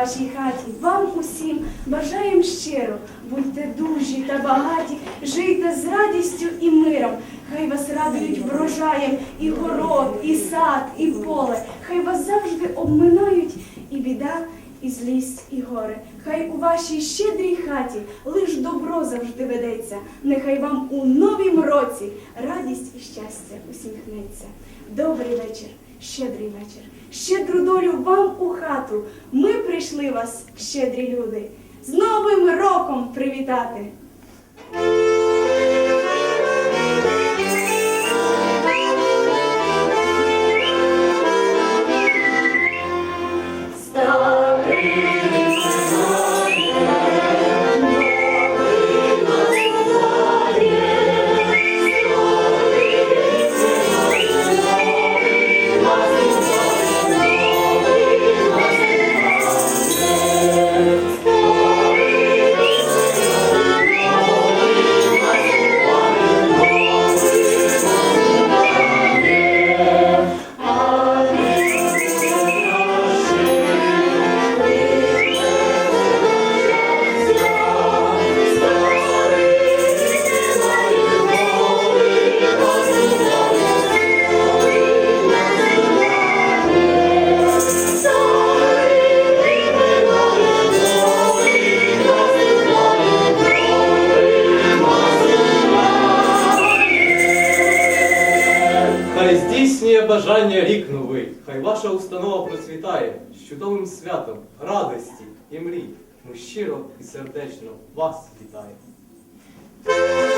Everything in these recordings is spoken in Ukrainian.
Вашій хаті. Вам усім бажаєм щиро. Будьте дужі та багаті, жийте з радістю і миром. Хай вас радують врожаєм і город, і сад, і поле. Хай вас завжди обминають злість, і горе. Хай у вашій щедрій хаті лиш добро завжди ведеться. Нехай вам у новім році радість і щастя усміхнеться. Добрий вечір, щедрий вечір, щедру долю вам у хату. Ми прийшли вас, щедрі люди, з Новим роком привітати. Бажання рік новий, хай ваша установа процвітає з чудовим святом, радості і мрій. Ми щиро і сердечно вас вітаємо.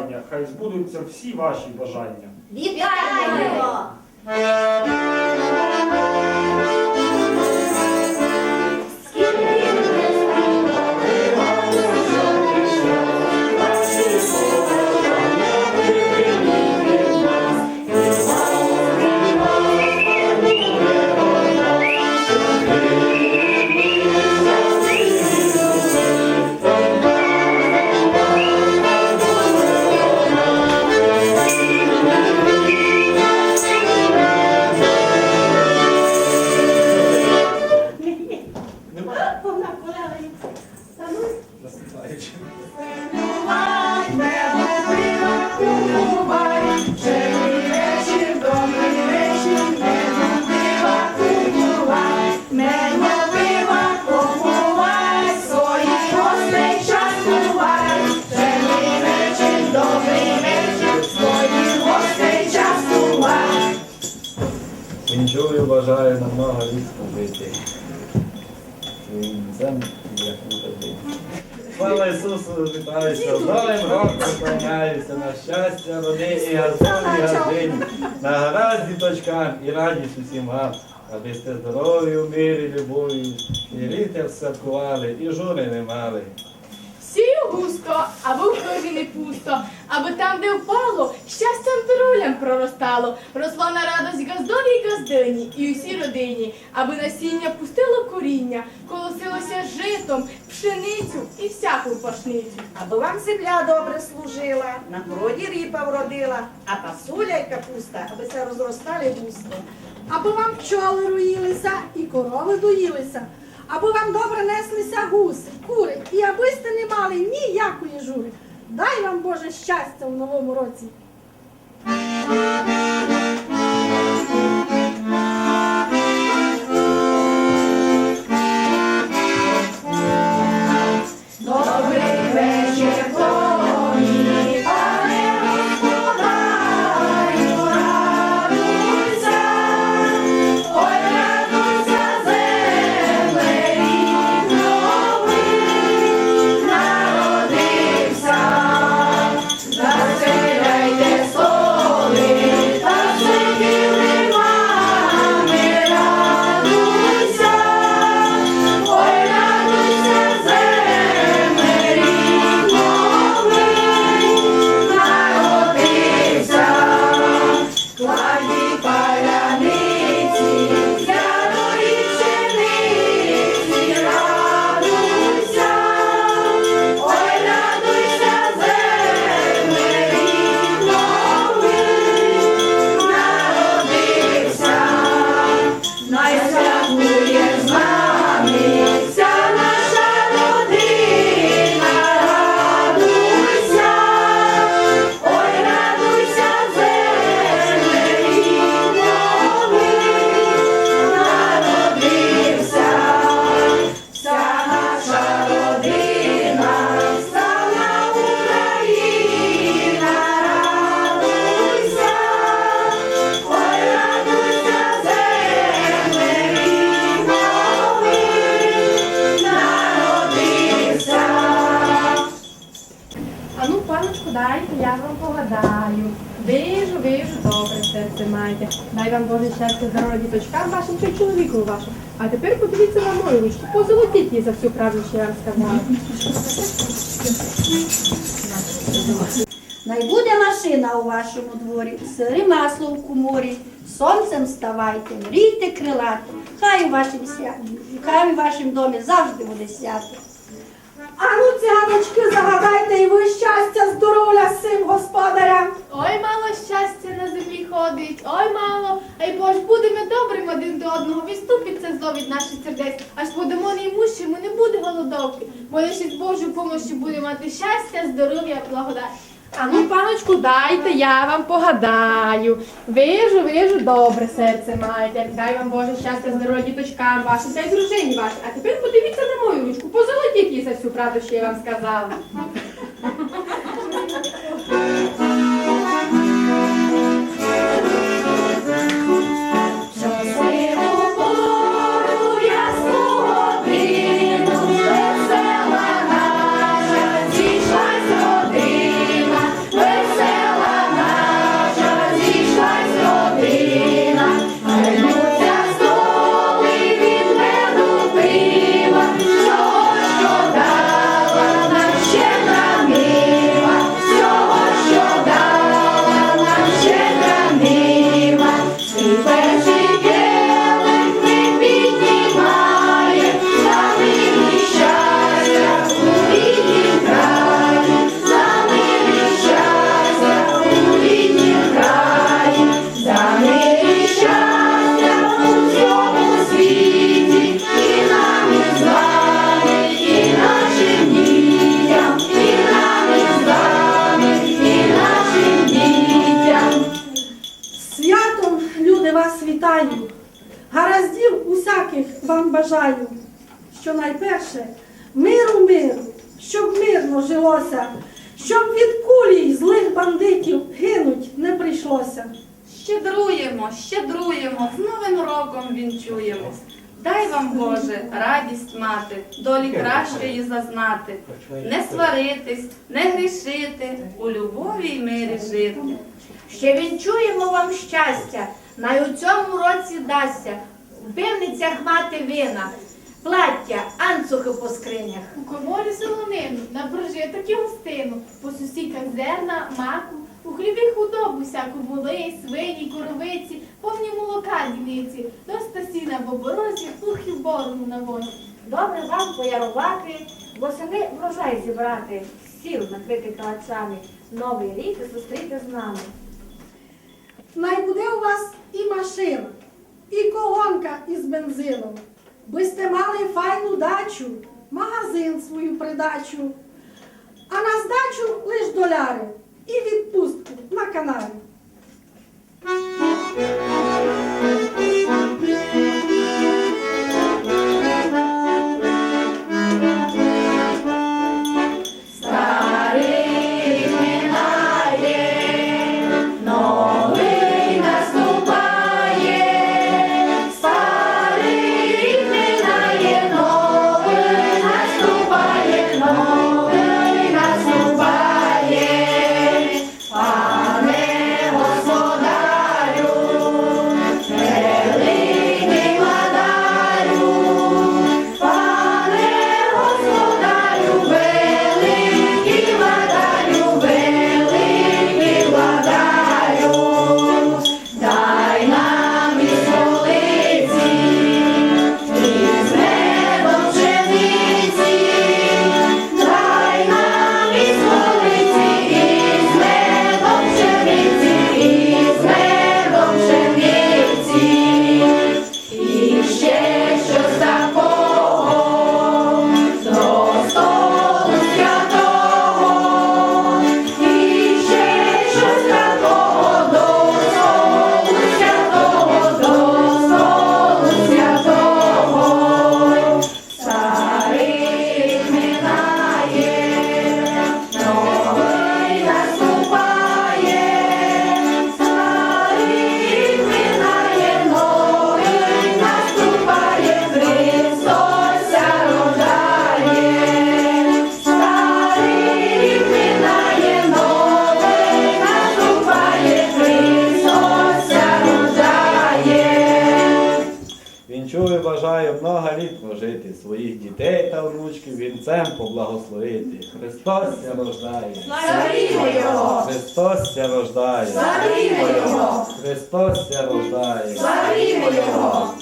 І кохання, хай збудуться всі ваші бажання. Вітаємо! Слава Ісусу, вітаюся, з Новим роком поклоняюся. На щастя, родині, газоні, газині, на гаразд діточкам і радість усім вам, аби сте здорові, у мирі, любові, і літа святкували, і жури не мали. Сію густо, а в торбі не пусто, аби там, де впало, щастям здоров'ям проростало, росла на радость газдовій газдині і усій родині, аби насіння пустило коріння, колосилося житом, пшеницю і всяку пашницю. Аби вам земля добре служила, на городі ріпа вродила, а пасуля й капуста, аби це розростали густо. аби вам пчоли роїлися і корови доїлися, аби вам добре неслися гуси, кури, і аби сте не мали ніякої жури. Дай вам Боже щастя у новому році. Серце. Дай вам Боже щастя, здоров'я діточкам вашим та й чоловіку вашому. А тепер подивіться на мою ручку. Позолотіть її за всю правду, що я вам сказала. Най буде машина у вашому дворі, сири масло в куморі, сонцем вставайте, мрійте крилато, хай у вашім святі, хай у вашім домі завжди буде свято. А ну, циганочки, загадайте і ви щастя, здоров'я всім господарям. Ой, мало щастя на землі ходить, ой, мало. Ай бо ж будемо добрим один до одного, відступиться зло від наших сердець, аж будемо наймущими, не буде голодовки. Бо лише з Божою помощі буде мати щастя, здоров'я, благодать. А ну, паночку, дайте, я вам погадаю. Вижу, вижу, добре серце маєте. Дай вам Боже щастя, здоров'я діточкам вашим та й дружині вашій. А тепер подивіться на мою ручку, позолотіть її за всю правду, що я вам сказала. Миру миру, щоб мирно жилося, щоб від кулі й злих бандитів гинуть не прийшлося. Щедруємо, щедруємо, з Новим роком вінчуємо. Дай вам, Боже, радість мати, долі кращої зазнати, не сваритись, не грішити, у любові й мирі жити. Ще вінчуємо вам щастя, най у цьому році дасться. В пивницях мати вина, плаття, анцухи по скринях. У коморі солонину, на прожиток і гостину, по сусіках зерна, маку, у хлібі худобу всяку були, свині, коровиці, повні молока діниці, доста сіна в оборозі, і борону на возі. Добре вам поярувати, восени врожай зібрати, сіл накрити калачами, новий рік зустріти з нами. Най буде у вас і машина, і колонка із бензином. Ви сте мали файну дачу, магазин свою придачу, а на здачу лиш доляри і відпустку на Канари. Богорі прожити своїх дітей та внучків вінцем поблагословити. Христос ся рождає. Славімо його! Христос ся рождає. Славімо його! Христос ся рождає. Його!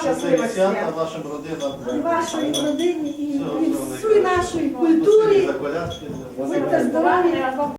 слава твоя вашим родинам. Вашої родині і всій нашій культурі. Будьте здорові, а вам.